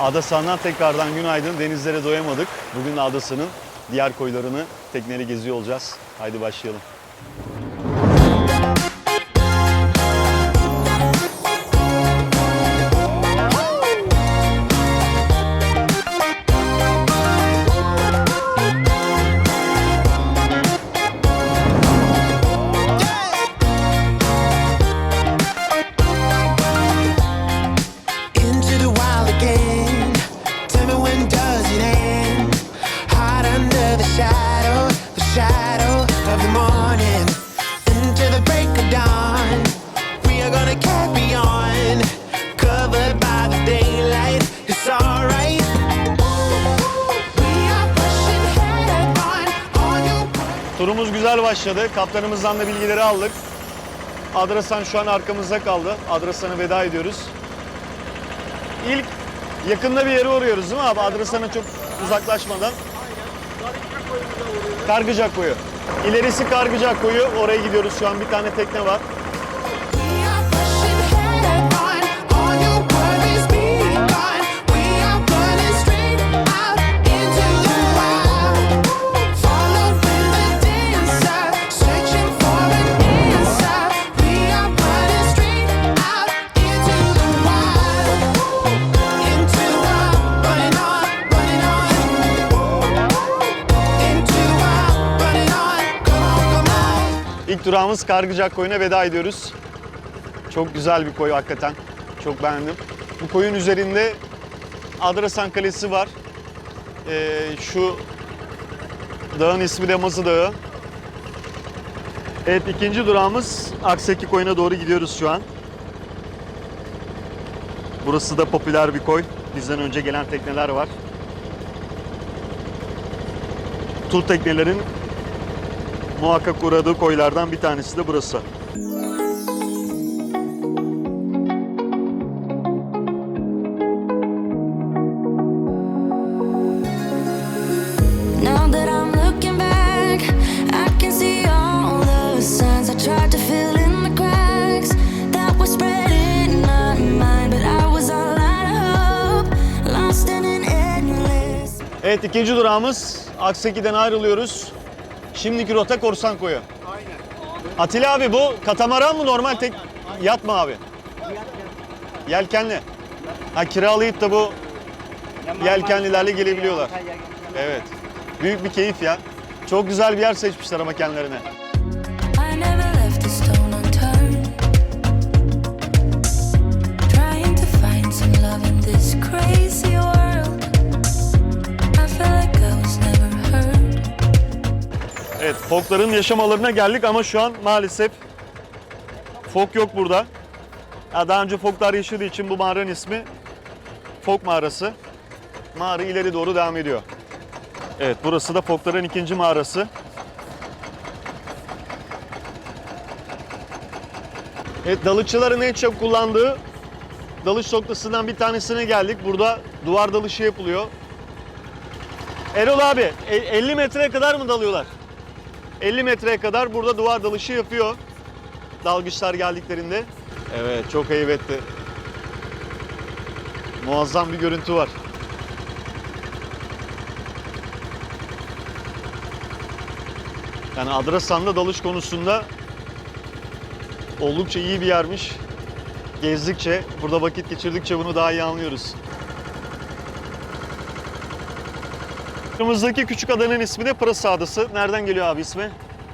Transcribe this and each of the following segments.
Adasan'dan tekrardan günaydın. Denizlere doyamadık. Bugün adasının diğer koylarını tekneyle geziyor olacağız. Haydi başlayalım. Turumuz güzel başladı. Kaptanımızdan da bilgileri aldık. Adrasan şu an arkamızda kaldı. Adrasan'a veda ediyoruz. İlk yakında bir yere uğruyoruz değil mi abi? Adrasan'a çok uzaklaşmadan. Kargıcak koyu. İlerisi Kargıcak koyu. Oraya gidiyoruz şu an. Bir tane tekne var. İlk durağımız Kargıcak koyuna veda ediyoruz. Çok güzel bir koy hakikaten. Çok beğendim. Bu koyun üzerinde Adrasan Kalesi var. Ee, şu dağın ismi de Mazı Dağı. Evet ikinci durağımız Akseki koyuna doğru gidiyoruz şu an. Burası da popüler bir koy. Bizden önce gelen tekneler var. Tur teknelerin muhakkak uğradığı koylardan bir tanesi de burası. Evet ikinci durağımız Akseki'den ayrılıyoruz. Şimdiki rota Korsan Koyu. Aynen. Atilla abi bu katamaran mı normal tek yat mı abi? Yelkenli. Ha kiralayıp da bu yelkenlilerle gelebiliyorlar. Evet. Büyük bir keyif ya. Çok güzel bir yer seçmişler ama kendilerine. Evet, fokların yaşam alanına geldik ama şu an maalesef fok yok burada. Ya daha önce foklar yaşadığı için bu mağaranın ismi Fok Mağarası. Mağara ileri doğru devam ediyor. Evet, burası da fokların ikinci mağarası. Evet, dalıkçıların en çok kullandığı dalış noktasından bir tanesine geldik. Burada duvar dalışı yapılıyor. Erol abi, e- 50 metreye kadar mı dalıyorlar? 50 metreye kadar burada duvar dalışı yapıyor. Dalgıçlar geldiklerinde. Evet çok heybetli. Muazzam bir görüntü var. Yani Adrasan'da dalış konusunda oldukça iyi bir yermiş. Gezdikçe, burada vakit geçirdikçe bunu daha iyi anlıyoruz. Kırmızıdaki küçük adanın ismi de Pırasa Adası. Nereden geliyor abi ismi?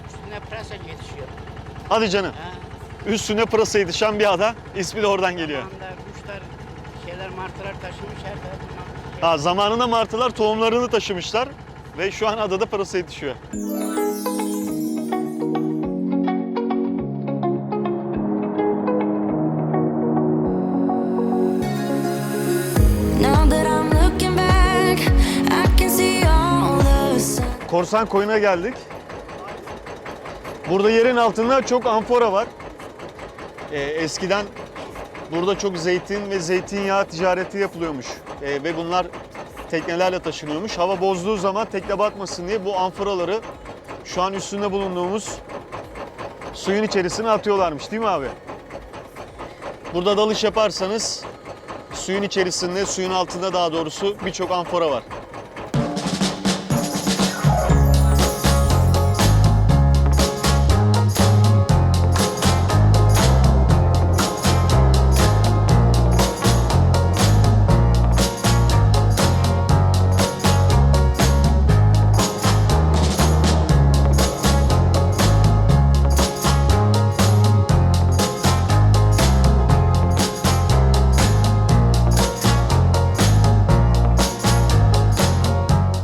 Üstüne pırasa yetişiyor. Hadi canım. Ha. Üstüne pırasa yetişen bir ada. İsmi de oradan geliyor. Zamanında kuşlar, şeyler, martılar taşımış her tarafından. Ha, zamanında martılar tohumlarını taşımışlar ve şu an adada pırasa yetişiyor. Korsan koyuna geldik. Burada yerin altında çok amfora var. Ee, eskiden burada çok zeytin ve zeytinyağı ticareti yapılıyormuş. Ee, ve bunlar teknelerle taşınıyormuş. Hava bozduğu zaman tekne batmasın diye bu amforaları şu an üstünde bulunduğumuz suyun içerisine atıyorlarmış değil mi abi? Burada dalış yaparsanız suyun içerisinde, suyun altında daha doğrusu birçok amfora var.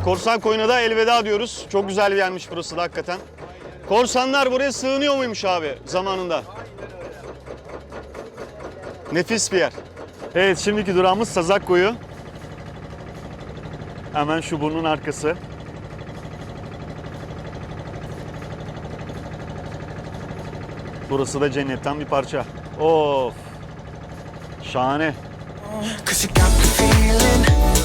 Korsan Koyun'a da elveda diyoruz. Çok güzel bir yermiş burası da hakikaten. Korsanlar buraya sığınıyor muymuş abi zamanında? Nefis bir yer. Evet şimdiki durağımız Sazak Koyu. Hemen şu burnun arkası. Burası da cennetten bir parça. Of. Şahane. Cause you got me feeling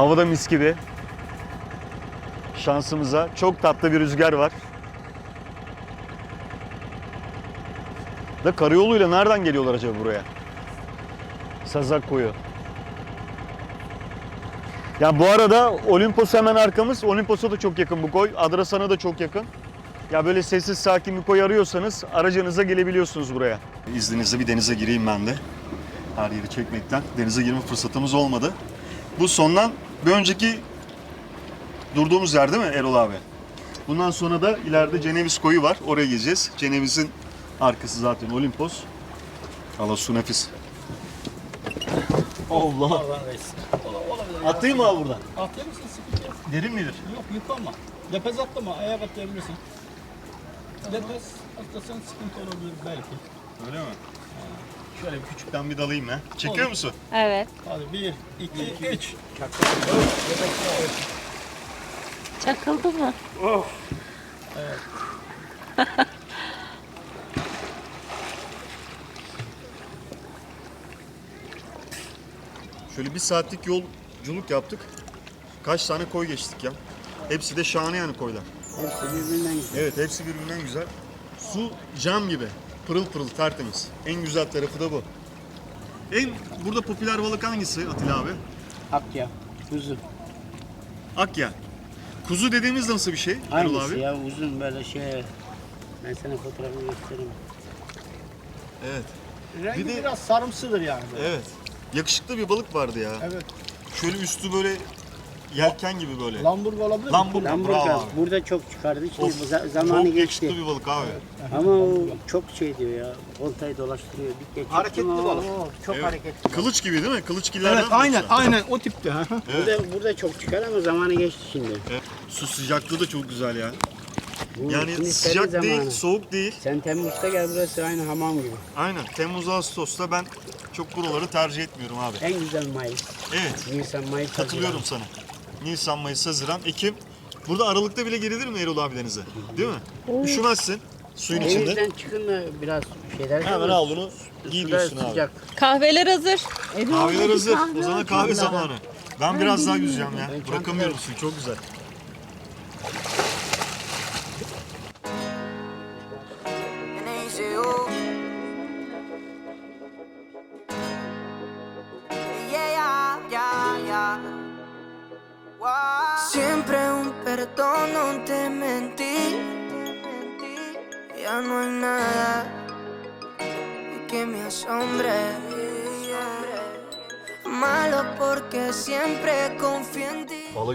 Havada mis gibi. Şansımıza çok tatlı bir rüzgar var. Da karayoluyla nereden geliyorlar acaba buraya? Sazak koyu. Ya bu arada Olimpos hemen arkamız. Olimpos'a da çok yakın bu koy. Adrasan'a da çok yakın. Ya böyle sessiz sakin bir koy arıyorsanız aracınıza gelebiliyorsunuz buraya. İzninizle bir denize gireyim ben de. Her yeri çekmekten denize girme fırsatımız olmadı. Bu sondan bir önceki durduğumuz yer değil mi Erol abi? Bundan sonra da ileride Ceneviz koyu var. Oraya gideceğiz. Ceneviz'in arkası zaten Olimpos. Allah su nefis. Allah. Atlayayım mı abi buradan? Atlayabilirsin sıkıntı yok. Derin midir? Yok yıkama. Lepez atlama, ayak atlayabilirsin. Lepez atlasan sıkıntı olabilir belki. Öyle mi? Şöyle bir küçükten bir dalayım ya. Çekiyor Olur. musun? Evet. Hadi bir, iki, üç. Çakıldı mı? Şöyle bir saatlik yolculuk yaptık. Kaç tane koy geçtik ya. Hepsi de şahane yani koylar. Hepsi birbirinden güzel. Evet hepsi birbirinden güzel. Su cam gibi. Pırıl pırıl tertemiz. En güzel tarafı da bu. En burada popüler balık hangisi Atilla abi? Akya, kuzu. Akya. Kuzu dediğimiz nasıl bir şey Erol Aynısı abi? ya uzun böyle şey. Ben sana fotoğrafını göstereyim. Evet. Rengi Bir de- biraz sarımsıdır yani. böyle. Evet. Yakışıklı bir balık vardı ya. Evet. Şöyle üstü böyle yelken gibi böyle. Lamburg olabilir mi? Lamburg. Bravo Lamburgaz abi. burada çok çıkardı. Şimdi Of, bu za- zamanı Çok geçti. yakışıklı bir balık abi. Ama o çok şey diyor ya. Oltayı dolaştırıyor. Bir geçti Hareketli mi, balık. oo, Çok Evet. hareketli. Kılıç gibi değil mi? Kılıçgillerden Evet mi aynen yoksa? aynen o tipte. ha. Burada, burada çok çıkar ama zamanı geçti şimdi. Evet. Su sıcaklığı da çok güzel ya. Bu Yani şimdi serin sıcak değil, zamanı. soğuk değil. Sen Temmuz'da gel burası aynı hamam gibi. Aynen. Temmuz Ağustos'ta ben çok buraları tercih etmiyorum abi. En güzel Mayıs. Evet. Nisan, Mayıs, Katılıyorum sana. Nisan, Mayıs, Haziran, Ekim. Burada Aralık'ta bile girilir mi Erol abi denize? Değil mi? Üşümezsin suyun Haziran. içinde. Denizden çıkın da biraz şeyler. Hemen al bunu giy Suda diyorsun abi. sıcak. Kahveler hazır. Kahveler hazır. O zaman kahve zamanı. Ben biraz daha yüzeceğim ya. Ben Bırakamıyorum suyu. Çok güzel.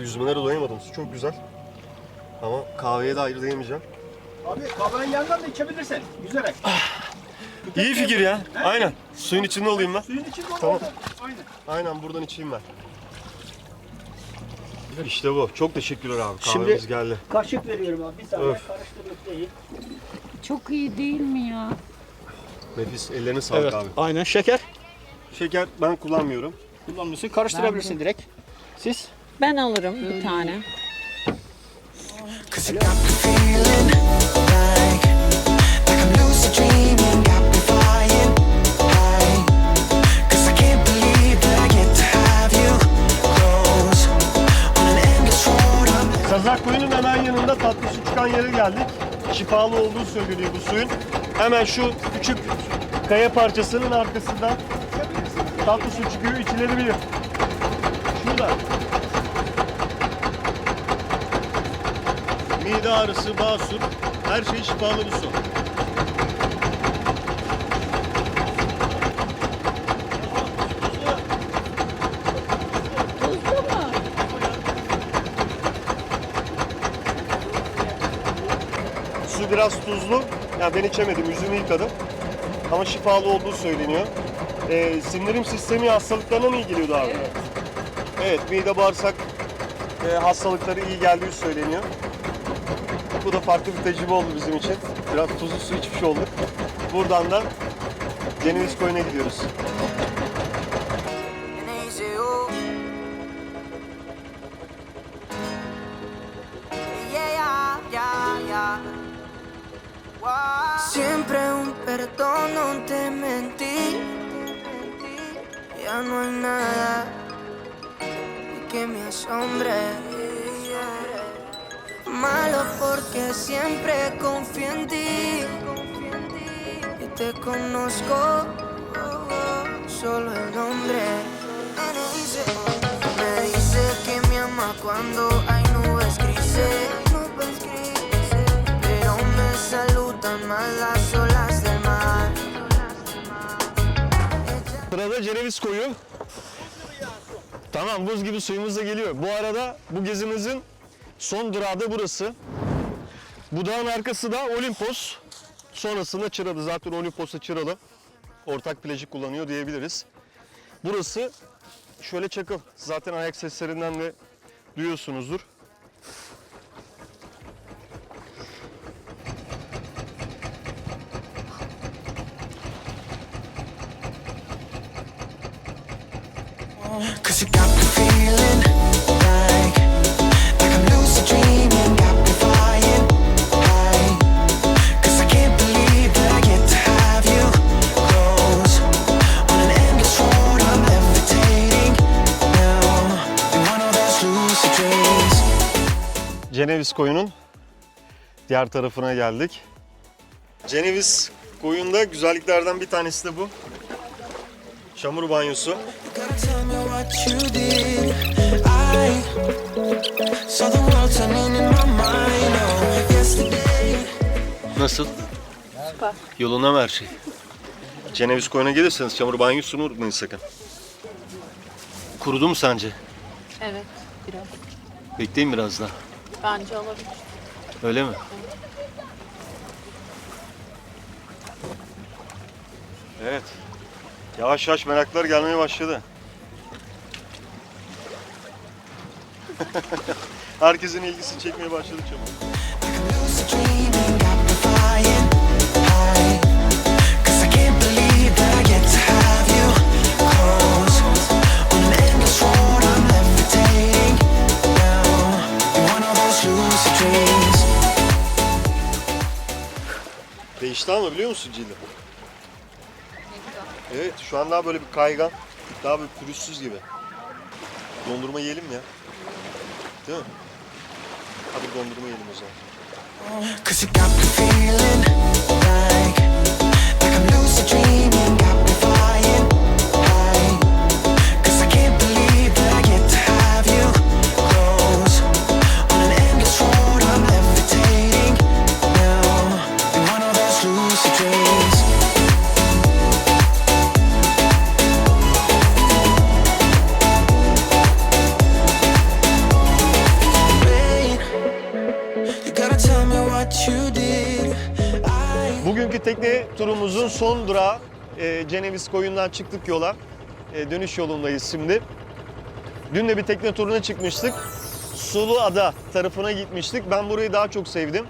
Yüzmelere doyamadım. Su çok güzel. Ama kahveye de ayırt edemeyeceğim. Abi kahvenin yanından da içebilirsin. Yüzerek. İyi fikir ya. Aynen. Suyun içinde olayım ben. Suyun içinde Tamam. orada. Aynen. Aynen buradan içeyim ben. İşte bu. Çok teşekkürler abi. Şimdi- Kahvemiz geldi. Kaşık veriyorum abi. Bir saniye Öf. karıştırmak değil. Çok iyi değil mi ya? Nefis. Ellerine sağlık Evet. abi. Aynen şeker. Şeker ben kullanmıyorum. Kullanmışsın. Karıştırabilirsin direkt. Siz? Ben alırım bir tane. Sazak Koyu'nun hemen yanında tatlı su çıkan yere geldik. Şifalı olduğu söyleniyor bu suyun. Hemen şu küçük kaya parçasının arkasından tatlı su çıkıyor, içilebilir. Şurada. Mide ağrısı, basur, her şey şifalı bu su. Su biraz tuzlu. Yani ben içemedim, yüzümü yıkadım. Ama şifalı olduğu söyleniyor. Ee, sindirim sistemi hastalıklarına mı iyi geliyordu abi? Evet. Evet, mide bağırsak e, hastalıkları iyi geldiği söyleniyor. Bu da farklı bir tecrübe oldu bizim için. Biraz tuzlu su içmiş olduk. Buradan da Ceneviz Koyu'na gidiyoruz. Siempre un perdón, no te mentí. Ya no hay nada que me asombre. Malo porque siempre confío en ti y te conozco solo el nombre. Me dice, que me ama cuando hay nubes grises. Pero me saludan más las olas del mar. Sırada Ceneviz Koyu. Tamam buz gibi suyumuz da geliyor. Bu arada bu gezimizin son durağı da burası. Bu arkası da Olimpos. Sonrasında Çıralı. Zaten Olimpos'ta Çıralı. Ortak plajı kullanıyor diyebiliriz. Burası şöyle çakıl. Zaten ayak seslerinden de duyuyorsunuzdur. Cause you got the feeling Ceneviz koyunun diğer tarafına geldik. Ceneviz koyunda güzelliklerden bir tanesi de bu. Çamur banyosu. Nasıl? Süper. Yoluna mı her şey? Ceneviz koyuna gelirseniz çamur banyosunu unutmayın sakın. Kurudu mu sence? Evet biraz. Bekleyin biraz daha. Bence olabilir. Öyle mi? Evet. Yavaş yavaş meraklar gelmeye başladı. Herkesin ilgisini çekmeye başladı çabuk. Değişti ama biliyor musun cildi? Evet şu an daha böyle bir kaygan, daha bir pürüzsüz gibi. Dondurma yiyelim ya. Değil mi? Hadi dondurma yiyelim o zaman. Cause you got the feeling like, like I'm lucid dreaming, Ceneviz koyundan çıktık yola. E, dönüş yolundayız şimdi. Dün de bir tekne turuna çıkmıştık. Sulu Ada tarafına gitmiştik. Ben burayı daha çok sevdim.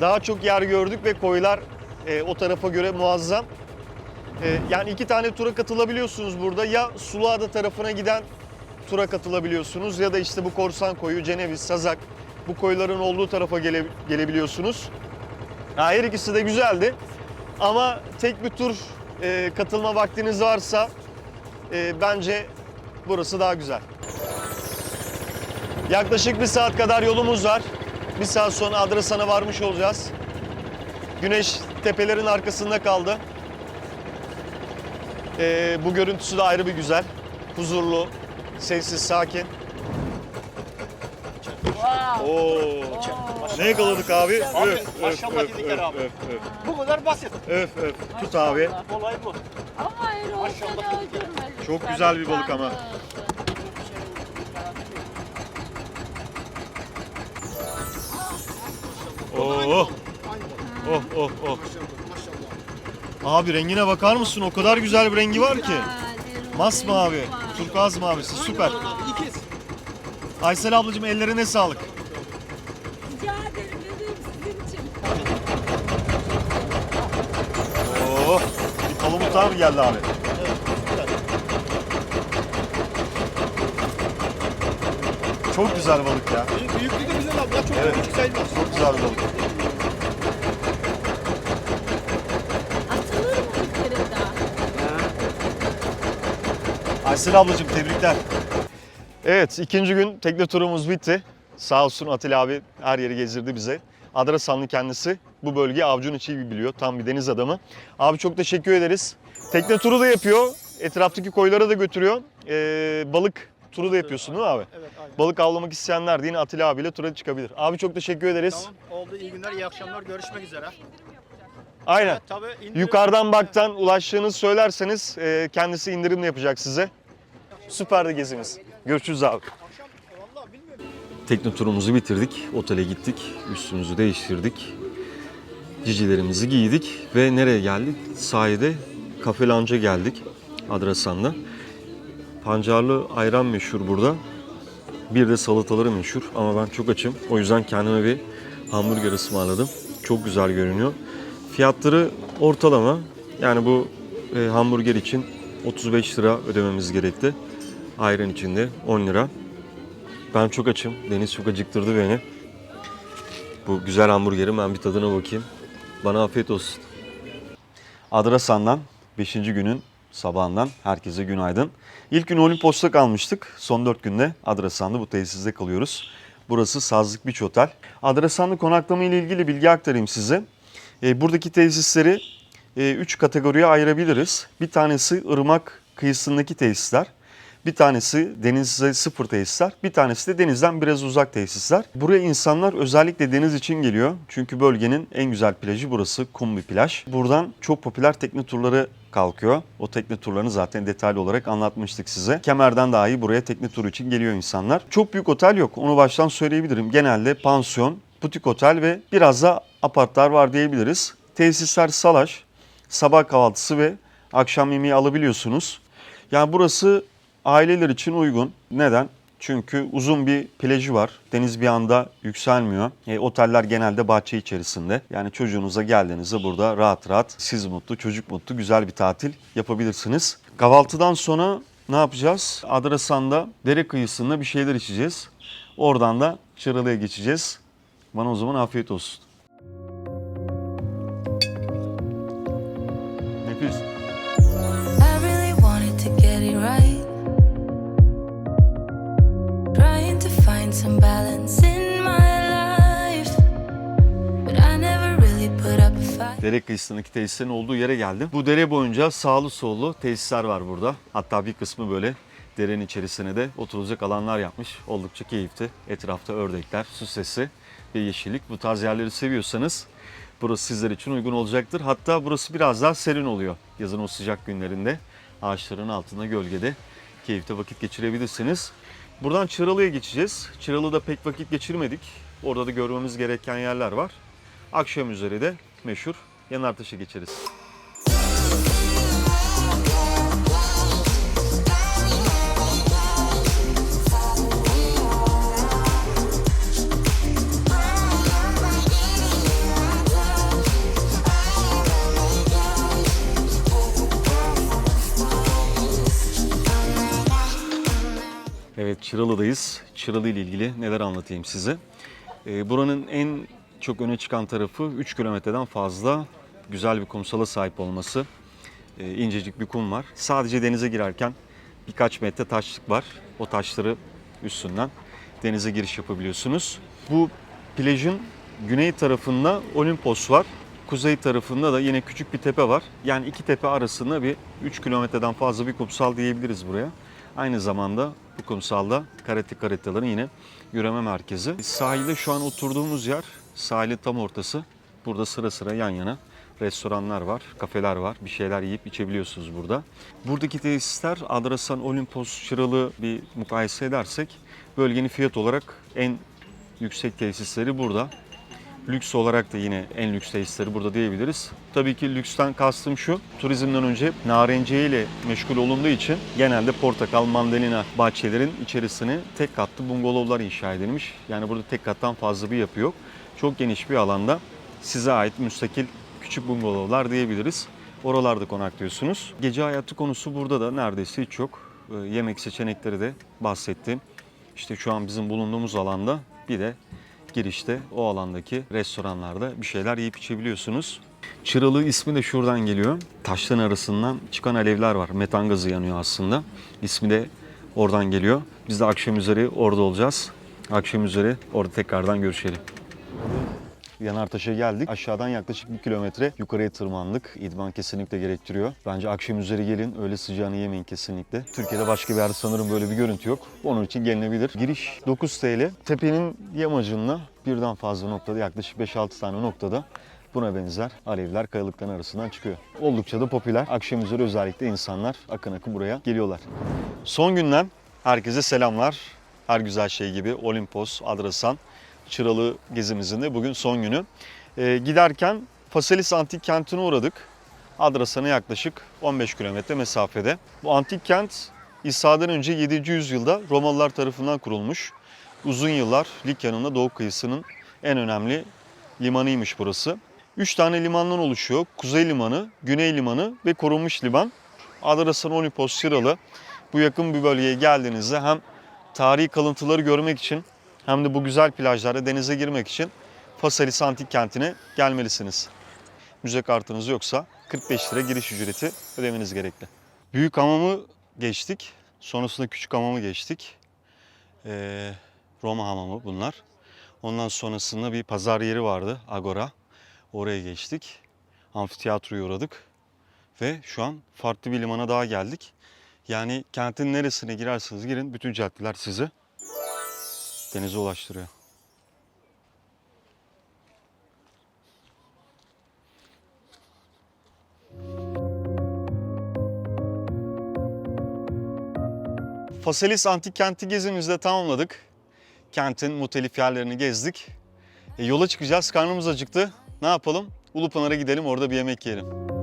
Daha çok yer gördük ve koylar e, o tarafa göre muazzam. E, yani iki tane tura katılabiliyorsunuz burada. Ya Suluada tarafına giden tura katılabiliyorsunuz ya da işte bu Korsan Koyu, Ceneviz, Sazak bu koyların olduğu tarafa gele- gelebiliyorsunuz. Ha, her ikisi de güzeldi. Ama tek bir tur e, katılma vaktiniz varsa e, bence burası daha güzel. Yaklaşık bir saat kadar yolumuz var. Bir saat sonra Adrasan'a varmış olacağız. Güneş tepelerin arkasında kaldı. Ee, bu görüntüsü de ayrı bir güzel. Huzurlu, sessiz, sakin. Oo. Ne yakaladık abi? Abi, Öf, maşallah öf, dedikler öf, abi. öf, öf. Bu kadar basit. Öf öf. Tut abi. Olay bu. Ama Maşallah seni dedikler. öldürmedi. Çok güzel bir balık ama. Oh. Oh oh oh. Abi rengine bakar mısın? O kadar güzel bir rengi var ki. Masmavi, turkuaz mavisi süper. İkiz. Aysel ablacığım ellerine sağlık. Palamut abi geldi abi. Çok güzel balık ya. Büyük, büyüklüğü de güzel abi. Ya çok Evet. küçük sayılmaz. Çok güzel bir balık. Atılır mı bir kere daha? Aysel ablacığım tebrikler. Evet ikinci gün tekne turumuz bitti. Sağ olsun Atilla abi her yeri gezdirdi bize. Adrasanlı kendisi bu bölgeyi avucun içi gibi biliyor. Tam bir deniz adamı. Abi çok teşekkür ederiz. Tekne turu da yapıyor. Etraftaki koylara da götürüyor. Ee, balık turu da yapıyorsun değil mi abi? Evet aynen. Balık avlamak isteyenler de yine Atilla abiyle tura çıkabilir. Abi çok teşekkür ederiz. Tamam oldu. İyi günler, iyi akşamlar. Görüşmek üzere. Aynen. Evet, tabii. indirim- Yukarıdan baktan ulaştığınızı söylerseniz e, kendisi indirim yapacak size. Süperdi gezimiz. Görüşürüz abi. Vallahi bilmiyorum. Tekne turumuzu bitirdik. Otele gittik. Üstümüzü değiştirdik. Cicilerimizi giydik ve nereye geldik? Sahilde Kafe Lounge'a geldik. Adrasan'da. Pancarlı ayran meşhur burada. Bir de salataları meşhur ama ben çok açım. O yüzden kendime bir hamburger ısmarladım. Çok güzel görünüyor. Fiyatları ortalama. Yani bu e, hamburger için 35 lira ödememiz gerekti. Ayran için de 10 lira. Ben çok açım. Deniz çok acıktırdı beni. Bu güzel hamburgerin ben bir tadına bakayım. Bana afiyet olsun. Adrasan'dan 5. günün sabahından herkese günaydın. İlk gün Olimpos'ta kalmıştık. Son 4 günde Adrasan'da bu tesiste kalıyoruz. Burası Sazlık Beach Otel. Adrasan'da konaklama ile ilgili bilgi aktarayım size. E, buradaki tesisleri 3 kategoriye ayırabiliriz. Bir tanesi ırmak kıyısındaki tesisler. Bir tanesi denize sıfır tesisler, bir tanesi de denizden biraz uzak tesisler. Buraya insanlar özellikle deniz için geliyor. Çünkü bölgenin en güzel plajı burası, kum bir plaj. Buradan çok popüler tekne turları kalkıyor. O tekne turlarını zaten detaylı olarak anlatmıştık size. Kemer'den dahi buraya tekne turu için geliyor insanlar. Çok büyük otel yok, onu baştan söyleyebilirim. Genelde pansiyon, butik otel ve biraz da apartlar var diyebiliriz. Tesisler salaş, sabah kahvaltısı ve akşam yemeği alabiliyorsunuz. Yani burası aileler için uygun. Neden? Çünkü uzun bir plajı var. Deniz bir anda yükselmiyor. E, oteller genelde bahçe içerisinde. Yani çocuğunuza geldiğinizde burada rahat rahat siz mutlu, çocuk mutlu, güzel bir tatil yapabilirsiniz. Kahvaltıdan sonra ne yapacağız? Adrasan'da dere kıyısında bir şeyler içeceğiz. Oradan da Çıralı'ya geçeceğiz. Bana o zaman afiyet olsun. Nefis. Dere kıyısındaki tesislerin olduğu yere geldim. Bu dere boyunca sağlı sollu tesisler var burada. Hatta bir kısmı böyle derenin içerisine de oturulacak alanlar yapmış. Oldukça keyifli. Etrafta ördekler, su sesi ve yeşillik. Bu tarz yerleri seviyorsanız burası sizler için uygun olacaktır. Hatta burası biraz daha serin oluyor yazın o sıcak günlerinde. Ağaçların altında gölgede keyifte vakit geçirebilirsiniz. Buradan Çıralı'ya geçeceğiz. Çıralı'da pek vakit geçirmedik. Orada da görmemiz gereken yerler var. Akşam üzeri de meşhur Yanartaş'a geçeriz. Çıralı'dayız. Çıralı ile ilgili neler anlatayım size. E, buranın en çok öne çıkan tarafı 3 kilometreden fazla güzel bir kumsala sahip olması. E, incecik bir kum var. Sadece denize girerken birkaç metre taşlık var. O taşları üstünden denize giriş yapabiliyorsunuz. Bu plajın güney tarafında Olimpos var. Kuzey tarafında da yine küçük bir tepe var. Yani iki tepe arasında bir 3 kilometreden fazla bir kumsal diyebiliriz buraya. Aynı zamanda bu kumsalda karate karatelların yine yürüme merkezi. Sahilde şu an oturduğumuz yer sahilin tam ortası. Burada sıra sıra yan yana restoranlar var, kafeler var. Bir şeyler yiyip içebiliyorsunuz burada. Buradaki tesisler Adrasan Olimpos Çıralı bir mukayese edersek bölgenin fiyat olarak en yüksek tesisleri burada. Lüks olarak da yine en lüks tesisleri burada diyebiliriz. Tabii ki lüksten kastım şu, turizmden önce narenciye ile meşgul olunduğu için genelde portakal, mandalina bahçelerin içerisine tek katlı bungalovlar inşa edilmiş. Yani burada tek kattan fazla bir yapı yok. Çok geniş bir alanda size ait müstakil küçük bungalovlar diyebiliriz. Oralarda konaklıyorsunuz. Gece hayatı konusu burada da neredeyse hiç yok. Ee, Yemek seçenekleri de bahsettim. İşte şu an bizim bulunduğumuz alanda bir de girişte o alandaki restoranlarda bir şeyler yiyip içebiliyorsunuz. Çıralı ismi de şuradan geliyor. Taşların arasından çıkan alevler var. Metan gazı yanıyor aslında. İsmi de oradan geliyor. Biz de akşam üzeri orada olacağız. Akşam üzeri orada tekrardan görüşelim. Yanartaş'a geldik. Aşağıdan yaklaşık bir kilometre yukarıya tırmandık. İdman kesinlikle gerektiriyor. Bence akşam üzeri gelin. Öyle sıcağını yemeyin kesinlikle. Türkiye'de başka bir yerde sanırım böyle bir görüntü yok. Onun için gelinebilir. Giriş 9 TL. Tepenin yamacında birden fazla noktada yaklaşık 5-6 tane noktada buna benzer alevler kayalıkların arasından çıkıyor. Oldukça da popüler. Akşam üzeri özellikle insanlar akın akın buraya geliyorlar. Son günden herkese selamlar. Her güzel şey gibi Olimpos, Adrasan, Çıralı gezimizin de bugün son günü. Ee, giderken Faselis Antik Kenti'ne uğradık. Adrasan'a yaklaşık 15 kilometre mesafede. Bu antik kent İsa'dan önce 7. yüzyılda Romalılar tarafından kurulmuş. Uzun yıllar Likya'nın da doğu kıyısının en önemli limanıymış burası. Üç tane limandan oluşuyor. Kuzey limanı, güney limanı ve korunmuş liman. Adrasan Olimpos Çıralı bu yakın bir bölgeye geldiğinizde hem tarihi kalıntıları görmek için hem de bu güzel plajlarda denize girmek için Fasalis Antik Kenti'ne gelmelisiniz. Müze kartınız yoksa 45 lira giriş ücreti ödemeniz gerekli. Büyük hamamı geçtik. Sonrasında küçük hamamı geçtik. Ee, Roma hamamı bunlar. Ondan sonrasında bir pazar yeri vardı Agora. Oraya geçtik. Amfiteyatroya uğradık. Ve şu an farklı bir limana daha geldik. Yani kentin neresine girerseniz girin bütün caddeler sizi denize ulaştırıyor. Faselis Antik Kenti gezimizi de tamamladık. Kentin muhtelif yerlerini gezdik. E, yola çıkacağız, karnımız acıktı. Ne yapalım? Ulupınar'a gidelim, orada bir yemek yiyelim.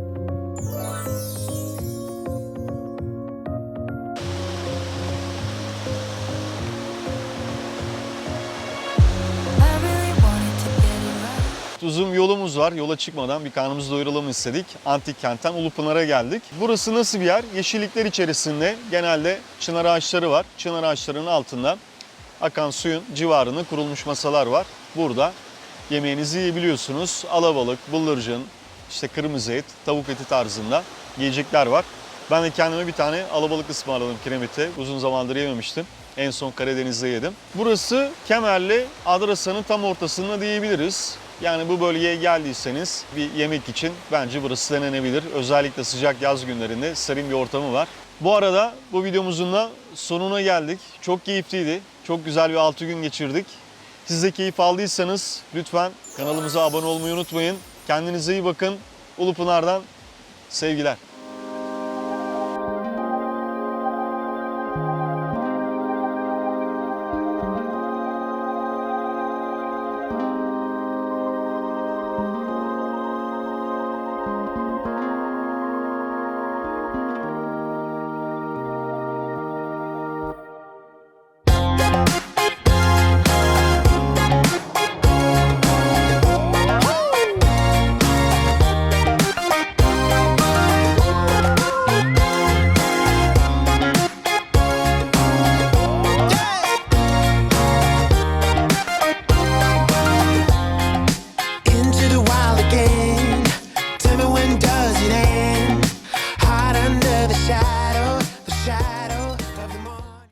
Uzun yolumuz var. Yola çıkmadan bir karnımızı doyuralım istedik. Antik kentten Ulupınar'a geldik. Burası nasıl bir yer? Yeşillikler içerisinde genelde çınar ağaçları var. Çınar ağaçlarının altında akan suyun civarında kurulmuş masalar var. Burada yemeğinizi yiyebiliyorsunuz. Alabalık, bıldırcın, işte kırmızı et, tavuk eti tarzında yiyecekler var. Ben de kendime bir tane alabalık ısmarladım kiremite. Uzun zamandır yememiştim. En son Karadeniz'de yedim. Burası Kemerli Adrasan'ın tam ortasında diyebiliriz. Yani bu bölgeye geldiyseniz bir yemek için bence burası denenebilir. Özellikle sıcak yaz günlerinde serin bir ortamı var. Bu arada bu videomuzun da sonuna geldik. Çok keyifliydi. Çok güzel bir 6 gün geçirdik. Siz de keyif aldıysanız lütfen kanalımıza abone olmayı unutmayın. Kendinize iyi bakın. Ulupınar'dan sevgiler.